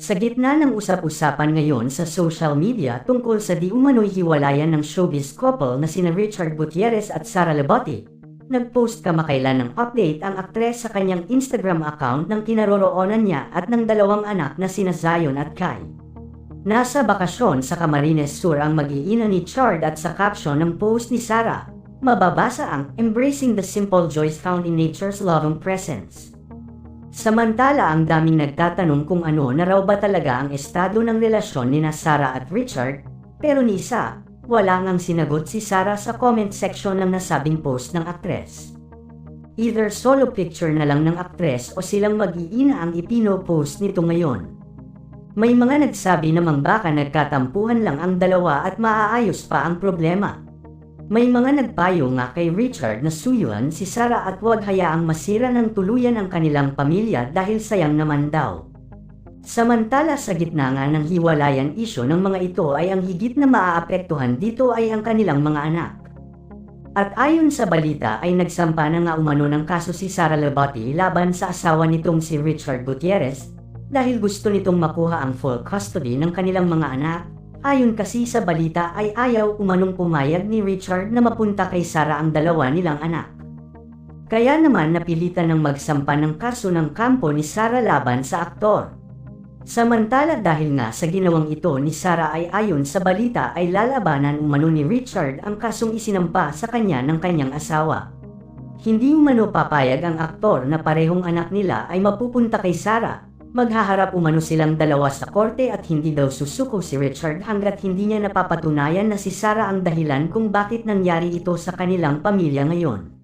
Sa gitna ng usap-usapan ngayon sa social media tungkol sa di umano'y hiwalayan ng showbiz couple na sina Richard Gutierrez at Sara Lebotti, nagpost kamakailan ng update ang aktres sa kanyang Instagram account ng kinaroroonan niya at ng dalawang anak na sina Zion at Kai. Nasa bakasyon sa Camarines Sur ang mag-iina ni Chard at sa caption ng post ni Sara, mababasa ang Embracing the Simple Joys Found in Nature's Loving Presence. Samantala ang daming nagtatanong kung ano na raw ba talaga ang estado ng relasyon ni na Sarah at Richard, pero ni wala ngang sinagot si Sarah sa comment section ng nasabing post ng aktres. Either solo picture na lang ng aktres o silang mag-iina ang ipino-post nito ngayon. May mga nagsabi namang baka nagkatampuhan lang ang dalawa at maaayos pa ang problema. May mga nagpayo nga kay Richard na suyuan si Sarah at huwag hayaang masira ng tuluyan ang kanilang pamilya dahil sayang naman daw. Samantala sa gitna nga ng hiwalayan isyo ng mga ito ay ang higit na maaapektuhan dito ay ang kanilang mga anak. At ayon sa balita ay nagsampa na nga umano ng kaso si Sara Lebotti laban sa asawa nitong si Richard Gutierrez dahil gusto nitong makuha ang full custody ng kanilang mga anak Ayon kasi sa balita ay ayaw umanong pumayag ni Richard na mapunta kay Sarah ang dalawa nilang anak. Kaya naman napilitan ng magsampa ng kaso ng kampo ni Sarah laban sa aktor. Samantala dahil nga sa ginawang ito ni Sarah ay ayon sa balita ay lalabanan umano ni Richard ang kasong isinampa sa kanya ng kanyang asawa. Hindi umano papayag ang aktor na parehong anak nila ay mapupunta kay Sarah Maghaharap umano silang dalawa sa korte at hindi daw susuko si Richard hanggat hindi niya napapatunayan na si Sarah ang dahilan kung bakit nangyari ito sa kanilang pamilya ngayon.